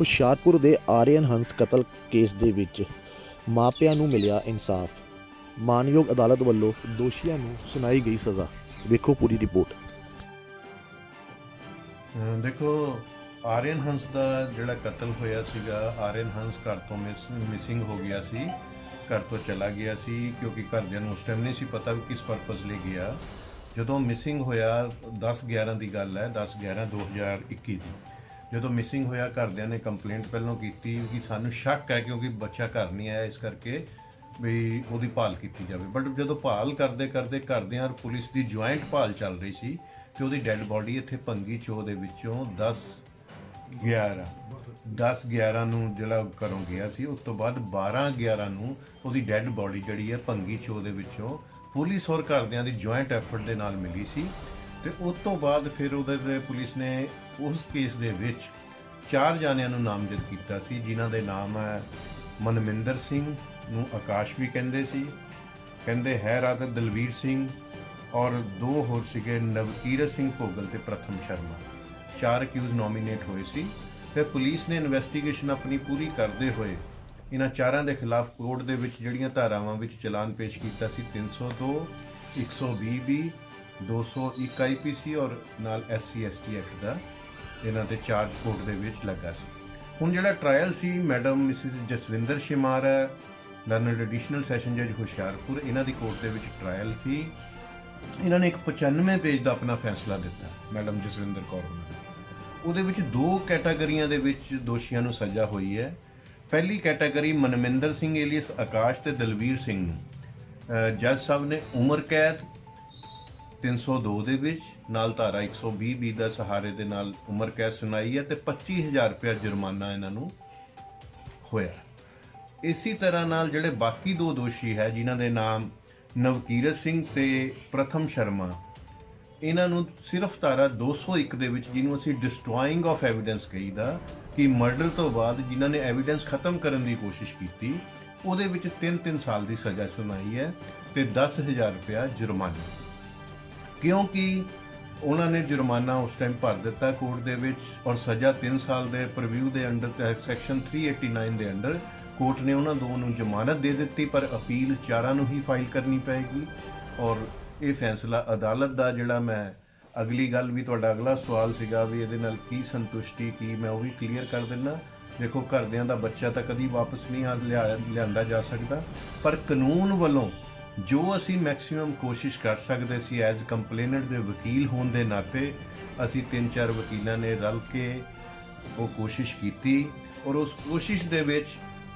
ਹੁਸ਼ਿਆਰਪੁਰ ਦੇ ਆਰੀਅਨ ਹੰਸ ਕਤਲ ਕੇਸ ਦੇ ਵਿੱਚ ਮਾਪਿਆਂ ਨੂੰ ਮਿਲਿਆ ਇਨਸਾਫ। ਮਾਨਯੋਗ ਅਦਾਲਤ ਵੱਲੋਂ ਦੋਸ਼ੀਆਂ ਨੂੰ ਸੁਣਾਈ ਗਈ ਸਜ਼ਾ। ਵੇਖੋ ਪੂਰੀ ਰਿਪੋਰਟ। ਦੇਖੋ, ਆਰੀਅਨ ਹੰਸ ਦਾ ਜਿਹੜਾ ਕਤਲ ਹੋਇਆ ਸੀਗਾ, ਆਰੀਅਨ ਹੰਸ ਘਰ ਤੋਂ ਮਿਸਿੰਗ ਹੋ ਗਿਆ ਸੀ, ਘਰ ਤੋਂ ਚਲਾ ਗਿਆ ਸੀ, ਕਿਉਂਕਿ ਘਰਦਿਆਂ ਨੂੰ ਉਸ ਟਾਈਮ ਨਹੀਂ ਸੀ ਪਤਾ ਵੀ ਕਿਸ ਪਰਪਸ ਲਈ ਗਿਆ। ਜਦੋਂ ਮਿਸਿੰਗ ਹੋਇਆ 10 11 ਦੀ ਗੱਲ ਹੈ 10 11 2021 ਦੀ। ਜਦੋਂ ਮਿਸਿੰਗ ਹੋਇਆ, ਘਰਦਿਆਂ ਨੇ ਕੰਪਲੇਂਟ ਪਹਿਲਾਂ ਕੀਤੀ ਕਿ ਸਾਨੂੰ ਸ਼ੱਕ ਹੈ ਕਿਉਂਕਿ ਬੱਚਾ ਘਰ ਨਹੀਂ ਆਇਆ, ਇਸ ਕਰਕੇ ਵੀ ਉਹਦੀ ਭਾਲ ਕੀਤੀ ਜਾਵੇ। ਬਟ ਜਦੋਂ ਭਾਲ ਕਰਦੇ ਕਰਦੇ ਘਰਦਿਆਂ ਔਰ ਪੁਲਿਸ ਦੀ ਜੁਆਇੰਟ ਭਾਲ ਚੱਲ ਰਹੀ ਸੀ ਤੇ ਉਹਦੀ ਡੈੱਡ ਬਾਡੀ ਇੱਥੇ ਭੰਗੀ ਚੋ ਦੇ ਵਿੱਚੋਂ 10 11 10 11 ਨੂੰ ਜਿਹੜਾ ਘਰੋਂ ਗਿਆ ਸੀ, ਉਸ ਤੋਂ ਬਾਅਦ 12 11 ਨੂੰ ਉਹਦੀ ਡੈੱਡ ਬਾਡੀ ਜਿਹੜੀ ਹੈ ਭੰਗੀ ਚੋ ਦੇ ਵਿੱਚੋਂ ਪੁਲਿਸ ਔਰ ਘਰਦਿਆਂ ਦੀ ਜੁਆਇੰਟ ਐਫਰਟ ਦੇ ਨਾਲ ਮਿਲੀ ਸੀ। ਤੇ ਉਸ ਤੋਂ ਬਾਅਦ ਫਿਰ ਉਹਦੇ ਤੇ ਪੁਲਿਸ ਨੇ ਉਸ ਕੇਸ ਦੇ ਵਿੱਚ ਚਾਰ ਜਾਣਿਆਂ ਨੂੰ ਨਾਮਜ਼ਦ ਕੀਤਾ ਸੀ, ਜਿਨ੍ਹਾਂ ਦੇ ਨਾਮ ਹੈ ਮਨਮਿੰਦਰ ਸਿੰਘ ਨੂੰ ਆਕਾਸ਼ ਵੀ ਕਹਿੰਦੇ ਸੀ, ਕਹਿੰਦੇ ਹੈ ਰਾਤ ਦਲਵੀਰ ਸਿੰਘ ਔਰ ਦੋ ਹੋਰ ਸੀਗੇ ਨਵਕੀਰਤ ਸਿੰਘ ਭੋਗਲ ਤੇ ਪ੍ਰਥਮ ਸ਼ਰਮਾ। ਚਾਰ ਅਕਿਊਜ਼ ਨੋਮੀਨੇਟ ਹੋਏ ਸੀ ਤੇ ਪੁਲਿਸ ਨੇ ਇਨਵੈਸਟੀਗੇਸ਼ਨ ਆਪਣੀ ਪੂਰੀ ਕਰਦੇ ਹੋਏ ਇਹਨਾਂ ਚਾਰਾਂ ਦੇ ਖਿਲਾਫ ਕੋਰਟ ਦੇ ਵਿੱਚ ਜਿਹੜੀਆਂ ਧਾਰਾਵਾਂ ਵਿੱਚ ਚਲਾਨ ਪੇਸ਼ ਕੀਤਾ ਸੀ 302 120 ਬੀ 201 ਆਈਪੀਸੀ ਔਰ ਨਾਲ ਐਸਸੀ ਐਸਟੀ ਐਕਟ ਦਾ ਇਹਨਾਂ ਤੇ ਚਾਰਜ ਕੋਰਟ ਦੇ ਵਿੱਚ ਲੱਗਾ ਸੀ। ਹੁਣ ਜਿਹੜਾ ਟ੍ਰਾਇਲ ਸੀ, ਮੈਡਮ, ਮਿਸਿਸ ਜਸਵਿੰਦਰ ਸ਼ਿਮਾਰ ਹੈ ਲਰਨਡ ਐਡੀਸ਼ਨਲ ਸੈਸ਼ਨ ਜੱਜ ਹੁਸ਼ਿਆਰਪੁਰ, ਇਹਨਾਂ ਦੀ ਕੋਰਟ ਦੇ ਵਿੱਚ ਟ੍ਰਾਇਲ ਸੀ। ਇਹਨਾਂ ਨੇ ਇੱਕ 95 ਪੇਜ ਦਾ ਆਪਣਾ ਫੈਸਲਾ ਦਿੱਤਾ, ਮੈਡਮ ਜਸਵਿੰਦਰ ਕੌਰ ਹੋਣਾ ਨੇ ਉਹਦੇ ਵਿੱਚ ਦੋ ਕੈਟਾਗਰੀਆਂ ਦੇ ਵਿੱਚ ਦੋਸ਼ੀਆਂ ਨੂੰ ਸਜ਼ਾ ਹੋਈ ਹੈ। ਪਹਿਲੀ ਕੈਟਾਗਰੀ ਮਨਮਿੰਦਰ ਸਿੰਘ ਏਲੀਅਸ, ਆਕਾਸ਼ ਤੇ ਦਲਵੀਰ ਸਿੰਘ ਨੂੰ। ਜੱਜ ਸਾਹਿਬ ਨੇ ਉਮਰ ਕੈਦ 302 ਦੇ ਵਿੱਚ, ਨਾਲ ਧਾਰਾ 120 ਬੀ ਦਾ ਸਹਾਰੇ ਦੇ ਨਾਲ ਉਮਰ ਕੈਦ ਸੁਣਾਈ ਹੈ ਤੇ 25000 ਰੁਪਏ ਜੁਰਮਾਨਾ ਇਹਨਾਂ ਨੂੰ ਹੋਇਆ ਇਸੇ ਤਰ੍ਹਾਂ ਨਾਲ ਜਿਹੜੇ ਬਾਕੀ ਦੋ ਦੋਸ਼ੀ ਹੈ, ਜਿਨ੍ਹਾਂ ਦੇ ਨਾਮ ਨਵਕੀਰਤ ਸਿੰਘ ਤੇ ਪ੍ਰਥਮ ਸ਼ਰਮਾ, ਇਹਨਾਂ ਨੂੰ ਸਿਰਫ ਧਾਰਾ 201 ਦੇ ਵਿੱਚ, ਜਿਹਨੂੰ ਅਸੀਂ ਡਿਸਟਰੋਇੰਗ ਆਫ ਐਵੀਡੈਂਸ ਕਹੀਦਾ, ਕਿ ਮਰਡਰ ਤੋਂ ਬਾਅਦ ਜਿਨ੍ਹਾਂ ਨੇ ਐਵੀਡੈਂਸ ਖਤਮ ਕਰਨ ਦੀ ਕੋਸ਼ਿਸ਼ ਕੀਤੀ, ਉਹਦੇ ਵਿੱਚ 3-3 ਸਾਲ ਦੀ ਸਜ਼ਾ ਸੁਣਾਈ ਹੈ ਤੇ 10000 ਰੁਪਇਆ ਜੁਰਮਾਨਾ। ਕਿਉਂਕਿ ਉਹਨਾਂ ਨੇ ਜੁਰਮਾਨਾ ਉਸ ਟਾਈਮ ਭਰ ਦਿੱਤਾ ਕੋਰਟ ਦੇ ਵਿੱਚ ਔਰ ਸਜ਼ਾ 3 ਸਾਲ ਦੇ ਪ੍ਰੀਵਿਊ ਦੇ ਅੰਡਰ ਸੈਕਸ਼ਨ 389 ਦੇ ਅੰਡਰ ਕੋਰਟ ਨੇ ਉਹਨਾਂ ਦੋ ਨੂੰ ਜ਼ਮਾਨਤ ਦੇ ਦਿੱਤੀ, ਪਰ ਅਪੀਲ ਚਾਰਾਂ ਨੂੰ ਹੀ ਫਾਈਲ ਕਰਨੀ ਪਏਗੀ ਔਰ ਇਹ ਫੈਸਲਾ ਅਦਾਲਤ ਦਾ ਜਿਹੜਾ ਮੈਂ ਅਗਲੀ ਗੱਲ ਵੀ ਤੁਹਾਡਾ ਅਗਲਾ ਸਵਾਲ ਸੀਗਾ ਵੀ ਇਹਦੇ ਨਾਲ ਕੀ ਸੰਤੁਸ਼ਟੀ, ਕੀ ਮੈਂ ਉਹ ਵੀ ਕਲੀਅਰ ਕਰ ਦਿੰਦਾ ਦੇਖੋ, ਘਰਦਿਆਂ ਦਾ ਬੱਚਾ ਤਾਂ ਕਦੀ ਵਾਪਸ ਨਹੀਂ ਆ ਲਿਆ- ਲਿਆਂਦਾ ਜਾ ਸਕਦਾ, ਪਰ ਕਾਨੂੰਨ ਵੱਲੋਂ ਜੋ ਅਸੀਂ ਮੈਕਸਿਮਮ ਕੋਸ਼ਿਸ਼ ਕਰ ਸਕਦੇ ਸੀ ਐਜ਼ ਕੰਪਲੇਨੈਂਟ ਦੇ ਵਕੀਲ ਹੋਣ ਦੇ ਨਾਤੇ ਅਸੀਂ ਤਿੰਨ ਚਾਰ ਵਕੀਲਾਂ ਨੇ ਰਲ ਕੇ ਉਹ ਕੋਸ਼ਿਸ਼ ਕੀਤੀ ਔਰ ਉਸ ਕੋਸ਼ਿਸ਼ ਦੇ ਵਿੱਚ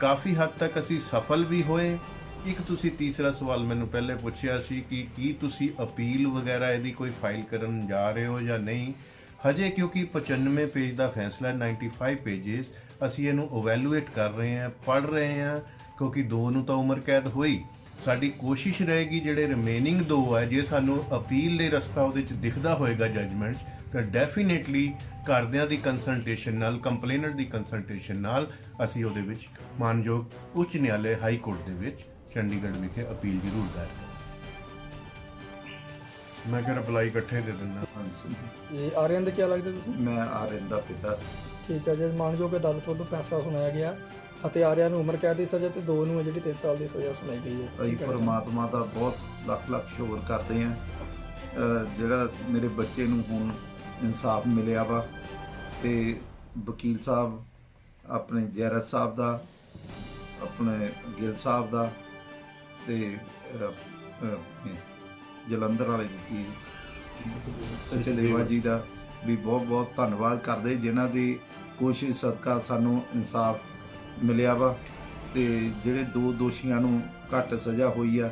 ਕਾਫੀ ਹੱਦ ਤੱਕ ਅਸੀਂ ਸਫਲ ਵੀ ਹੋਏ। ਇੱਕ ਤੁਸੀਂ ਤੀਸਰਾ ਸਵਾਲ ਮੈਨੂੰ ਪਹਿਲੇ ਪੁੱਛਿਆ ਸੀ ਕਿ ਕੀ ਤੁਸੀਂ ਅਪੀਲ ਵਗੈਰਾ ਇਹਦੀ ਕੋਈ ਫਾਈਲ ਕਰਨ ਜਾ ਰਹੇ ਹੋ ਜਾਂ ਨਹੀਂ? ਹਜੇ ਕਿਉਂਕਿ 95 ਪੇਜ ਦਾ ਫੈਸਲਾ ਹੈ, 95 ਪੇजेस ਅਸੀਂ ਇਹਨੂੰ ਇਵੈਲੂਏਟ ਕਰ ਰਹੇ ਹਾਂ ਪੜ੍ਹ ਰਹੇ ਹਾਂ ਕਿਉਂਕਿ ਦੋ ਨੂੰ ਤਾਂ ਉਮਰ ਕੈਦ ਹੋਈ। ਸਾਡੀ ਕੋਸ਼ਿਸ਼ ਰਹੇਗੀ ਜਿਹੜੇ ਰਿਮੇਨਿੰਗ ਦੋ ਹੈ ਜੇ ਸਾਨੂੰ ਅਪੀਲ ਲਈ ਰਸਤਾ ਉਹਦੇ ਚ ਦਿਖਦਾ ਹੋਏਗਾ ਜਜਮੈਂਟ ਤਾਂ ਡੈਫੀਨੇਟਲੀ ਘਰਦਿਆਂ ਦੀ ਕੰਸਲਟੇਸ਼ਨ ਨਾਲ ਕੰਪਲੇਨਰ ਦੀ ਕੰਸਲਟੇਸ਼ਨ ਨਾਲ ਅਸੀਂ ਉਹਦੇ ਵਿੱਚ ਮਾਨਯੋਗ ਉੱਚ ਨਿਆਲੇ ਹਾਈ ਕੋਰਟ ਦੇ ਵਿੱਚ ਚੰਡੀਗੜ੍ਹ ਵਿਖੇ ਅਪੀਲ ਜ਼ਰੂਰ ਦਾਇਰ ਕਰਾਂਗੇ। ਮੈਂ ਕਿਹਾ ਅਪਲਾਈ ਇਕੱਠੇ ਦੇ ਦਿੰਦਾ। ਇਹ ਆਰਿਅਨ ਦੇ ਕੀ ਲੱਗਦੇ ਤੁਸੀਂ? ਮੈਂ ਆਰਿੰਦ ਦਾ ਪਿਤਾ। ਠੀਕ ਹੈ ਜੀ ਮਾਨਯੋਗ ਅਦਾਲਤ ਵੱਲੋਂ ਫੈਸਲਾ ਸੁਣਾਇਆ ਗਿਆ। ਹਥਿਆਰਿਆਂ ਨੂੰ ਉਮਰ ਕੈਦ ਦੀ ਸਜ਼ਾ ਤੇ ਦੋ ਨੂੰ ਹੈ ਜਿਹੜੀ 3 ਸਾਲ ਦੀ ਸਜ਼ਾ ਸੁਣਾਈ ਗਈ ਹੈ ਅਸੀਂ ਜੀ। ਪਰਮਾਤਮਾ ਦਾ ਬਹੁਤ ਲੱਖ ਲੱਖ ਸ਼ੁਕਰ ਕਰਦੇ ਹਾਂ ਜਿਹੜਾ ਮੇਰੇ ਬੱਚੇ ਨੂੰ ਹੁਣ ਇਨਸਾਫ ਮਿਲਿਆ ਵਾ ਤੇ ਵਕੀਲ ਸਾਹਿਬ, ਆਪਣੇ ਜੈਰਤ ਸਾਹਿਬ ਦਾ, ਆਪਣੇ ਗਿੱਲ ਸਾਹਿਬ ਦਾ ਤੇ ਜਲੰਧਰ ਵਾਲੇ ਸੱਚੇ ਦੇਵਾ ਜੀ ਦਾ ਵੀ ਬਹੁਤ ਬਹੁਤ ਧੰਨਵਾਦ ਕਰਦੇ ਜਿਨ੍ਹਾਂ ਦੀ ਕੋਸ਼ਿਸ਼ ਸਦਕਾ ਸਾਨੂੰ ਇਨਸਾਫ ਮਿਲਿਆ ਵਾ ਤੇ ਜਿਹੜੇ ਦੋ ਦੋਸ਼ੀਆਂ ਨੂੰ ਘੱਟ ਸਜ਼ਾ ਹੋਈ ਆ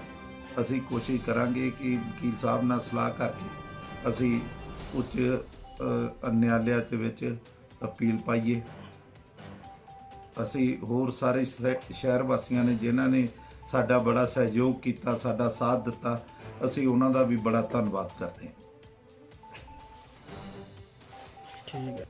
ਅਸੀਂ ਕੋਸ਼ਿਸ਼ ਕਰਾਂਗੇ ਕਿ ਵਕੀਲ ਸਾਹਿਬ ਨਾਲ ਸਲਾਹ ਕਰਕੇ ਅਸੀਂ ਉੱਚ ਅ, ਨਿਆਲਿਆ ਦੇ ਵਿੱਚ ਅਪੀਲ ਪਾਈਏ। ਅਸੀਂ ਹੋਰ ਸਾਰੇ ਸ਼ਹਿ- ਸ਼ਹਿਰ ਵਾਸੀਆਂ ਨੇ ਜਿਨ੍ਹਾਂ ਨੇ ਸਾਡਾ ਬੜਾ ਸਹਿਯੋਗ ਕੀਤਾ ਸਾਡਾ ਸਾਥ ਦਿੱਤਾ ਅਸੀਂ ਉਹਨਾਂ ਦਾ ਵੀ ਬੜਾ ਧੰਨਵਾਦ ਕਰਦੇ ਹਾਂ। ਠੀਕ ਹੈ।